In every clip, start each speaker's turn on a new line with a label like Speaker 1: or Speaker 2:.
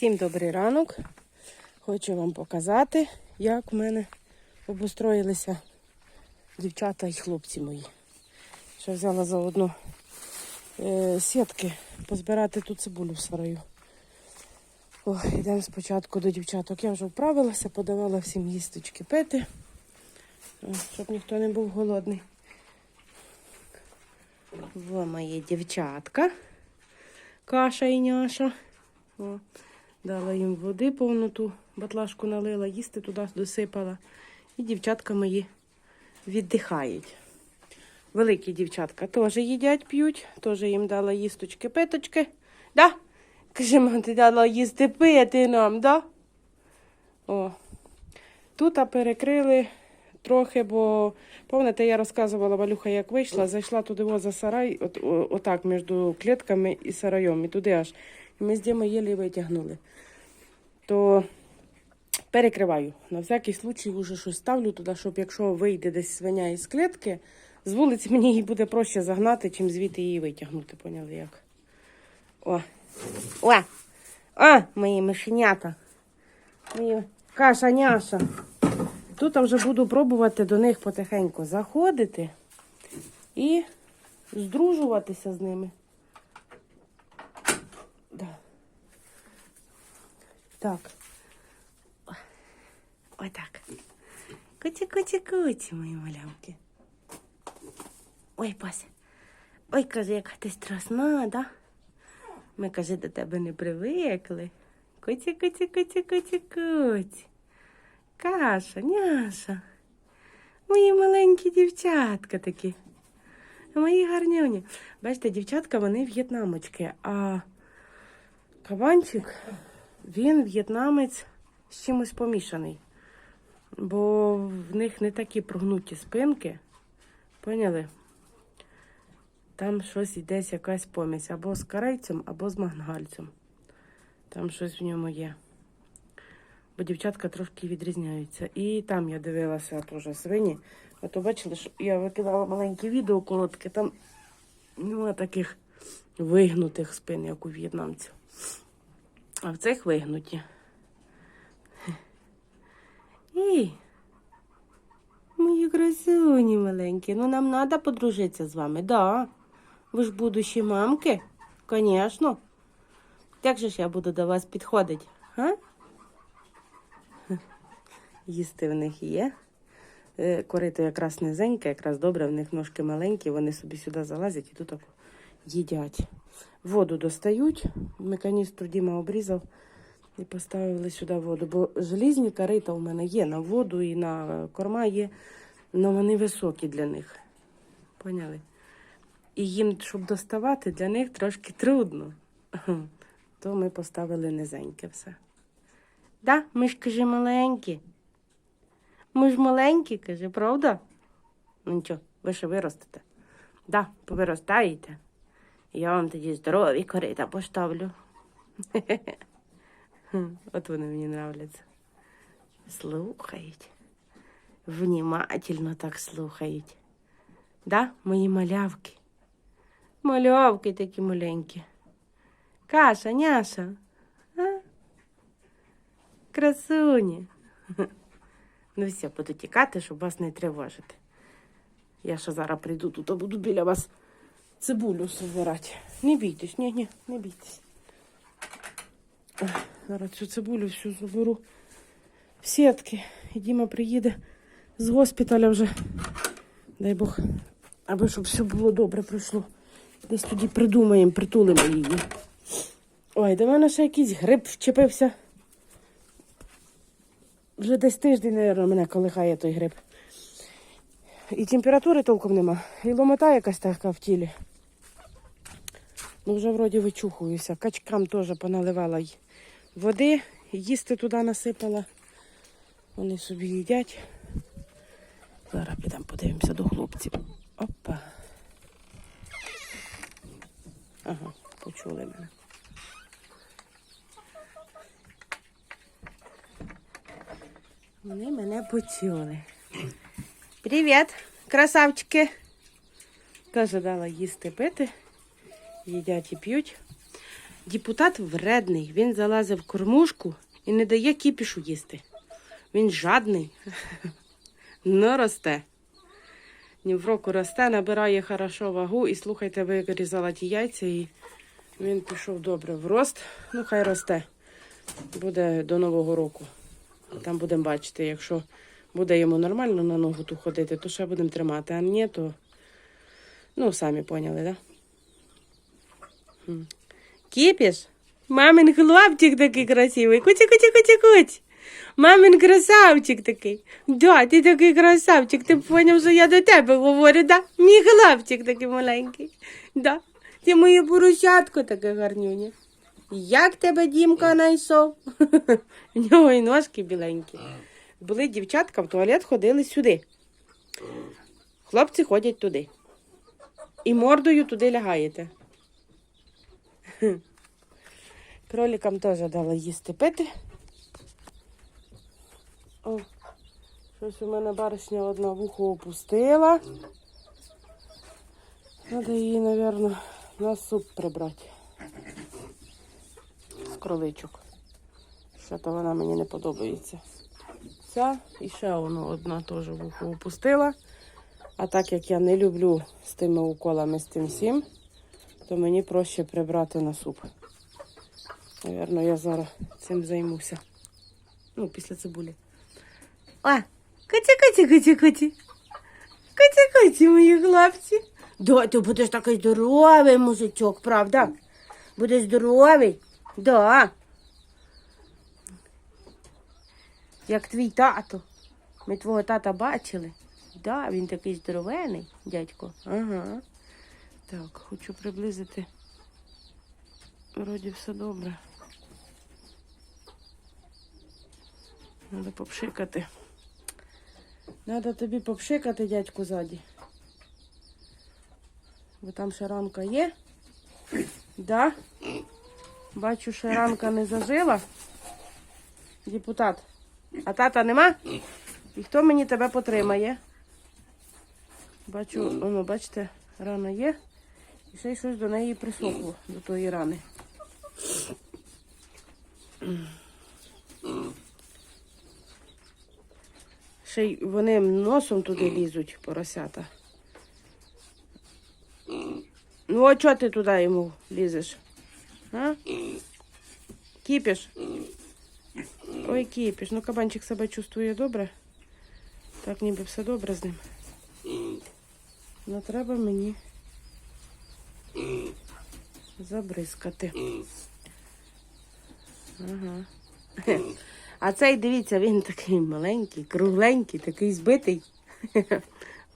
Speaker 1: Всім добрий ранок. Хочу вам показати, як в мене обустроїлися дівчата і хлопці мої. Що взяла заодно е, сітки позбирати ту цибулю в сараю. О, йдемо спочатку до дівчаток. Я вже вправилася, подавала всім їсточки пити, щоб ніхто не був голодний. Во моє дівчатка. Каша і няша. О, дала їм води повну ту батлашку налила, їсти туди досипала. І дівчатка мої віддихають. Великі дівчатка теж їдять, п'ють, теж їм дала їсточки, питочки. Да? Каже, мам, ти дала їсти пити нам, да? О. Тут перекрили трохи, бо пам'ятаєте, я розказувала Валюха, як вийшла, зайшла туди о, за сарай, от, о, отак між клітками і сараєм, і туди аж. Ми з Дімою єлі витягнули. То перекриваю. На всякий случай вже щось ставлю туди, щоб якщо вийде десь свиня із клітки, з вулиці мені її буде проще загнати, чим звідти її витягнути. Поняли як? О! О! О, мої мишенята. Мої каша няша. Тут вже буду пробувати до них потихеньку заходити і здружуватися з ними. Да. Так. Отак. Куці, куці, куці, мої малявки. Ой, Пася. Ой, каже, яка ти страшна, да? Ми, каже, до тебе не привикли. Куці, куці, куці, куці, куці. Каша, няша. Мої маленькі дівчатка такі. Мої гарнюні. Бачите, дівчатка, вони в'єтнамочки, а кабанчик, він в'єтнамець з чимось помішаний. Бо в них не такі прогнуті спинки. Поняли? Там щось йдесь якась помість або з карайцем, або з мангальцем. Там щось в ньому є. Бо дівчатка трошки відрізняються. І там я дивилася теж свині. А то бачили, що я викидала маленьке відео коротке, там нема таких вигнутих спин, як у в'єтнамців. А в цих вигнуті. І мої красуні маленькі. Ну нам треба подружитися з вами, да. Ви ж будущі мамки, звісно. Як же ж я буду до вас підходити? А? Їсти в них є. Е, Корито якраз низеньке, якраз добре, в них ножки маленькі, вони собі сюди залазять і тут їдять. Воду достають, механістру Діма обрізав і поставили сюди воду. Бо желізні корита у мене є на воду і на корма є, але вони високі для них. Поняли? І їм, щоб доставати, для них трошки трудно. То ми поставили низеньке все. Да, ми ж каже маленькі. Ми ж маленькі, каже, правда? Ну нічого, ви ще виростете. Да, повиростаєте. Я вам тоді здорові корита поставлю. От вони мені нравляться. Слухають. Внімательно так слухають. Да, мої малявки. Малявки такі маленькі. Каша, няша. А? Красуні. Ну все, буду тікати, щоб вас не тривожити. Я ще зараз прийду тут, а буду біля вас цибулю збирати. Не бійтесь, ні, ні, не бійтесь. Зараз цю цибулю всю заберу в сітки. І Діма приїде з госпіталя вже. Дай Бог, аби щоб все було добре пройшло. Десь тоді придумаємо, притулимо її. Ой, до мене ще якийсь гриб вчепився. Вже десь тиждень, мабуть, мене колихає той гриб. І температури толком нема. І ломота якась така в тілі. Ну, вже вроді вичухуюся. Качкам теж поналивала води, їсти туди насипала. Вони собі їдять. Зараз підемо подивимося до хлопців. Опа. Ага, почули мене. Вони мене почули. Привіт, красавчики. Теж дала їсти пити. Їдять і п'ють. Депутат вредний, він залазив в кормушку і не дає кіпішу їсти. Він жадний. Ну, росте. Ні в року росте, набирає хорошо вагу і слухайте, вирізала ті яйця і він пішов добре в рост. Ну, хай росте. Буде до Нового року. Там будемо бачити, якщо буде йому нормально на ногу ту ходити, то ще будемо тримати. А ні, то ну, самі поняли, так? Да? М. Кіпіш? Мамин хлопчик такий красивий. Куті, куті, куті, куті. Мамин красавчик такий. Да, ти такий красавчик. Ти поняв, що я до тебе говорю, да? Мій хлопчик такий маленький. Да. Ти моє поросятко таке гарнюнє. Як тебе Дімка знайшов? У нього і ножки біленькі. Були дівчатка в туалет ходили сюди. Хлопці ходять туди. І мордою туди лягаєте. Кроликам теж дала їсти пити. О, щось у мене баришня одна вухо опустила. Треба її, мабуть, на суп прибрати. З кроличок. Що то вона мені не подобається. Ця і ще воно одна теж вухо опустила. А так як я не люблю з тими уколами, з тим всім, то мені проще прибрати на суп. Навірно, я зараз цим займуся. Ну, після цибулі. О, коті, коті, коті, коті. Коті, коті, мої хлопці. Да, ти будеш такий здоровий мужичок, правда? Будеш здоровий? Да. Як твій тато. Ми твого тата бачили. Да, він такий здоровений, дядько. Ага. Так, хочу приблизити. Вроді все добре. Треба попшикати. Треба тобі попшикати, дядьку, ззаді. Бо там ще ранка є. Да? Бачу, що ранка не зажила. Депутат. А тата нема? І хто мені тебе потримає? Бачу, воно, бачите, рана є. І ще й щось до неї присохло, до тої рани. Ще й вони носом туди лізуть, поросята. Ну, а чого ти туди йому лізеш? А? Кіпіш? Ой, кіпіш. Ну, кабанчик себе чувствує добре. Так ніби все добре з ним. Ну, треба мені забризкати. Ага. А цей, дивіться, він такий маленький, кругленький, такий збитий.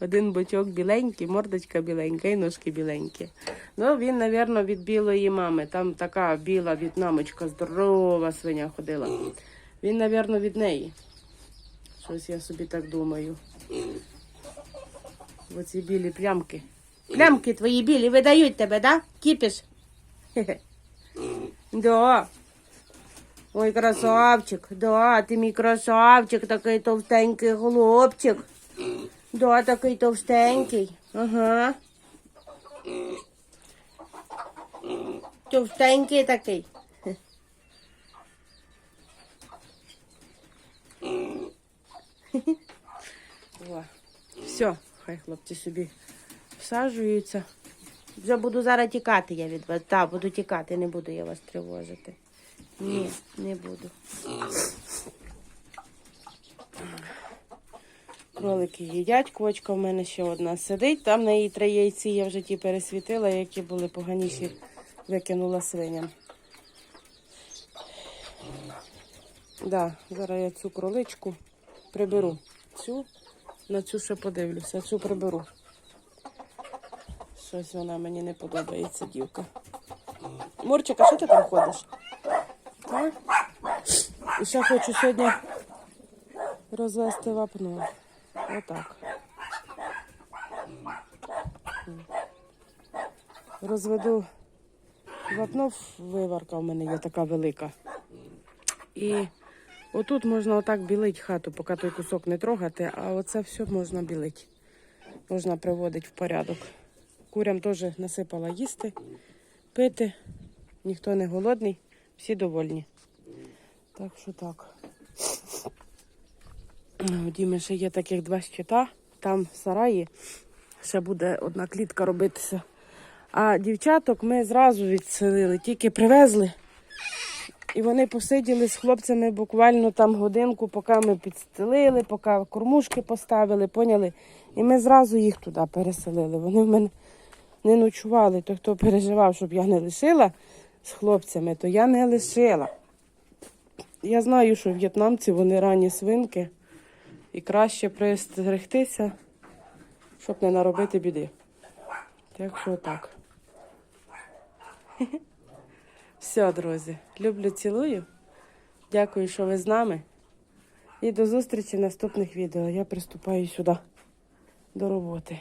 Speaker 1: Один бочок біленький, мордочка біленька і ножки біленькі. Ну, він, мабуть, від білої мами. Там така біла в'єтнамочка, здорова свиня ходила. Він, мабуть, від неї. Щось я собі так думаю. Оці білі плямки. Плямки твої білі видають тебе, да? Кіпіш? Да. Ой, красавчик, да, ти мій красавчик, такий товстенький хлопчик. Да, такий товстенький. Ага. Товстенький такий. Все, хай хлопці собі всаджуються. Вже буду зараз тікати я від вас. Так, буду тікати, не буду я вас тривожити. Ні, не буду. Кролики їдять, квочка в мене ще одна сидить. Там на її три яйці я вже ті пересвітила, які були поганіші, викинула свиням. Да, зараз я цю кроличку приберу. Цю, на цю ще подивлюся, цю приберу. Щось вона мені не подобається, дівка. Мурчика, що ти там ходиш? Так? І ще хочу сьогодні розвести вапно. Отак. Розведу вапно, виварка в мене є така велика. І отут можна отак білити хату, поки той кусок не трогати, а оце все можна білити. Можна приводити в порядок. Курям теж насипала їсти, пити. ніхто не голодний, всі довольні. Так що так. У Діми ще є таких два щита. Там в сараї ще буде одна клітка робитися. А дівчаток ми зразу відселили, тільки привезли. І вони посиділи з хлопцями буквально там годинку, поки ми підстелили, поки кормушки поставили, поняли. І ми зразу їх туди переселили. Вони в мене не ночували. То хто переживав, щоб я не лишила з хлопцями, то я не лишила. Я знаю, що в'єтнамці вони ранні свинки. І краще пристерегтися, щоб не наробити біди. Так що так. Все, друзі. Люблю, цілую. Дякую, що ви з нами. І до зустрічі в наступних відео. Я приступаю сюди до роботи.